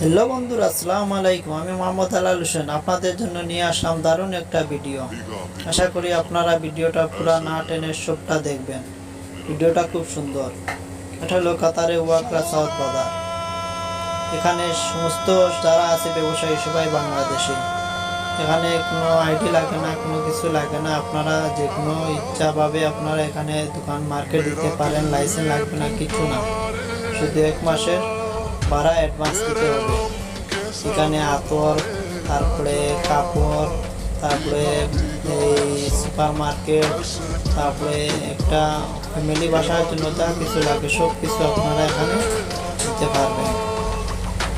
Hello বন্ধুরা, আসসালামু আলাইকুম। আমি মোহাম্মদ আলাল হোসেন। আপনাদের জন্য নিয়ে আসলাম দারুণ একটা ভিডিও। আশা করি আপনারা ভিডিওটা পুরো না টেনে সবটা দেখবেন। ভিডিওটা খুব সুন্দর। এটা হলো কাতারে ওয়াকরা সাউথ বাজার। এখানে সমস্ত যারা আছে ব্যবসায়ী, সবাই বাংলাদেশি। এখানে কোনো আইডি লাগে না, কোনো কিছু লাগে না। আপনারা যে কোনো ইচ্ছাভাবে আপনারা এখানে দোকান, মার্কেট দিতে পারেন, লাইসেন্স লাগবে না, কিছু না। শুধু এক মাসের ভাড়া অ্যাডভান্স দিতে হবে। এখানে আতর, তারপরে কাপড়, তারপরে এই সুপার মার্কেট তারপরে একটা ফ্যামিলি বাসার জন্য যা কিছু লাগে, সব কিছু আপনারা এখানে দিতে পারবেন।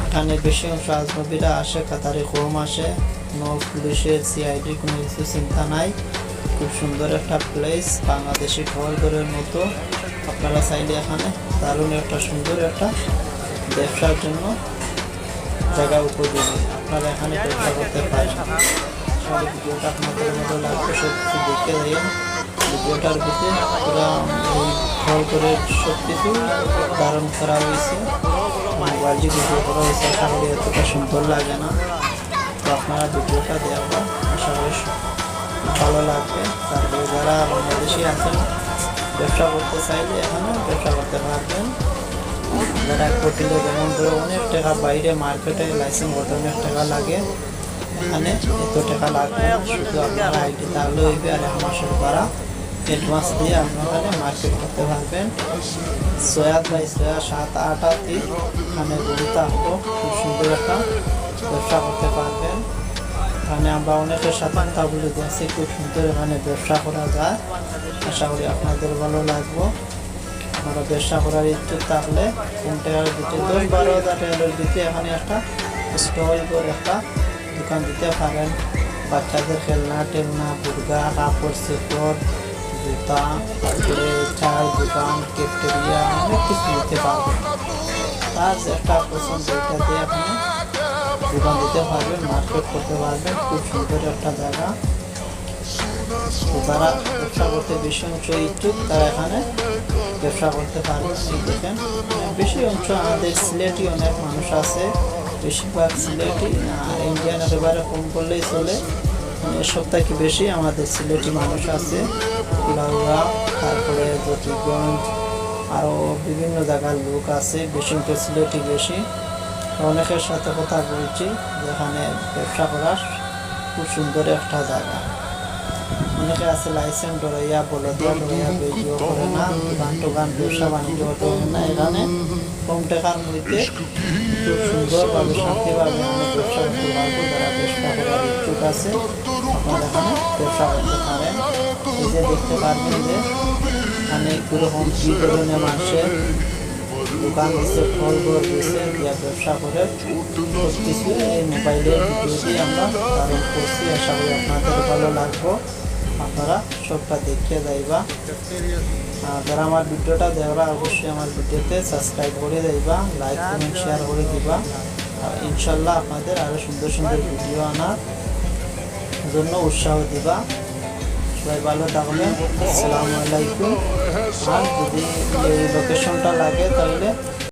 এখানে বেশি অংশ আজনবীরা আসে, কাতারে কম আসে। কোনো পুলিশের সিআইডি কোনো কিছু চিন্তা নাই। খুব সুন্দর একটা প্লেস বাংলাদেশি ঘর ঘরের মতো। আপনারা চাইলে এখানে দারুণ একটা সুন্দর একটা ব্যবসার জন্য জায়গা উপযোগী। আপনারা এখানে ব্যবসা করতে পারেন। ভিডিওটা আপনাদের মতো লাগবে, সব কিছু দেখে দেন ভিডিওটার ভিতরে পুরো এই ঘর করে সব কিছু ধারণ করা হয়েছে। মোবাইল দিয়ে ভিডিও করা হয়েছে। করি এতটা সুন্দর লাগে না। তো আপনারা ভিডিওটা দেখবেন আশা করি ভালো লাগবে। তারপরে যারা বাংলাদেশি আছেন, ব্যবসা করতে চাইলে এখানে ব্যবসা করতে পারবেন। যারা করলে যেমন ধরো অনেক টাকা বাইরে মার্কেটে লাইসেন্স করতে অনেক টাকা লাগে। এখানে এত টাকা লাগবে শুধু আপনার আইডি তাহলে হইবে আর এক মাসের ভাড়া অ্যাডভান্স দিয়ে আপনি ওখানে মার্কেট করতে পারবেন। ছয়া বাই ছয়া সাত, আট, আটি এখানে গরুতে আসব খুব সুন্দর একটা ব্যবসা করতে পারবেন। এখানে আমরা অনেকের সাথে কথা বলে দিয়েছি খুব সুন্দর এখানে ব্যবসা করা যায়। আশা করি আপনাদের ভালো লাগবো। আপনারা ব্যবসা করার ইচ্ছুক থাকলে কোন টাকার ভিতরে দশ বারো হাজার টাকার ভিতরে এখানে একটা স্টল করে একটা দোকান দিতে পারেন। বাচ্চাদের খেলনা, টেলনা, বুর্গা, কাপড় চেপড় জুতা, তারপরে চায়ের দোকান ক্যাফটেরিয়া অনেক কিছু দিতে পারবেন। তার একটা পছন্দ এটা দিয়ে আপনি দোকান দিতে পারবেন মার্কেট করতে পারবেন। খুব সুন্দর একটা জায়গা। তো যারা ব্যবসা করতে বেশি অংশ ইচ্ছুক তারা এখানে ব্যবসা করতে দেখেন, বেশি অংশ আমাদের সিলেটি অনেক মানুষ আছে, বেশিরভাগ সিলেটি ইন্ডিয়ান একেবারে কম করলেই চলে। মানে সব বেশি আমাদের সিলেটি মানুষ আছে লাউরা তারপরে জটিগঞ্জ আরও বিভিন্ন জায়গার লোক আছে, বেশি সিলেটি বেশি। অনেকের সাথে কথা বলছি, যেখানে ব্যবসা করার খুব সুন্দর একটা জায়গা। অনেকে আছে লাইসেন্স ডরাইয়া বলদিয়া ডরাইয়া ভিডিও করে না দোকান টোকান ব্যবসা বাণিজ্য হবে না এখানে। কম টাকার মধ্যে খুব সুন্দরভাবে, শান্তিভাবে আমি ব্যবসা করতে পারব, যারা ব্যবসা করার ইচ্ছুক আছে, আপনারা এখানে ব্যবসা করতে পারেন। এই দেখতে পারবেন যে, এখানে কীরকম কী ধরনের মানুষের দোকান দিচ্ছে ফল ঘর দিচ্ছে দিয়া ব্যবসা করে সব কিছু এই মোবাইলের ভিডিও দিয়ে আমরা ধারণ করছি। আশা করি আপনাদের ভালো লাগবো। আপনারা সবটা দেখিয়ে যাইবা যারা আমার ভিডিওটা দেখবা, অবশ্যই আমার ভিডিওতে সাবস্ক্রাইব করে যাইবা লাইক কমেন্ট শেয়ার করে দিবা। ইনশাল্লাহ আপনাদের আরও সুন্দর সুন্দর ভিডিও আনার জন্য উৎসাহ দিবা। সবাই ভালো থাকবেন। আসসালামু আলাইকুম। আর যদি এই লোকেশনটা লাগে তাহলে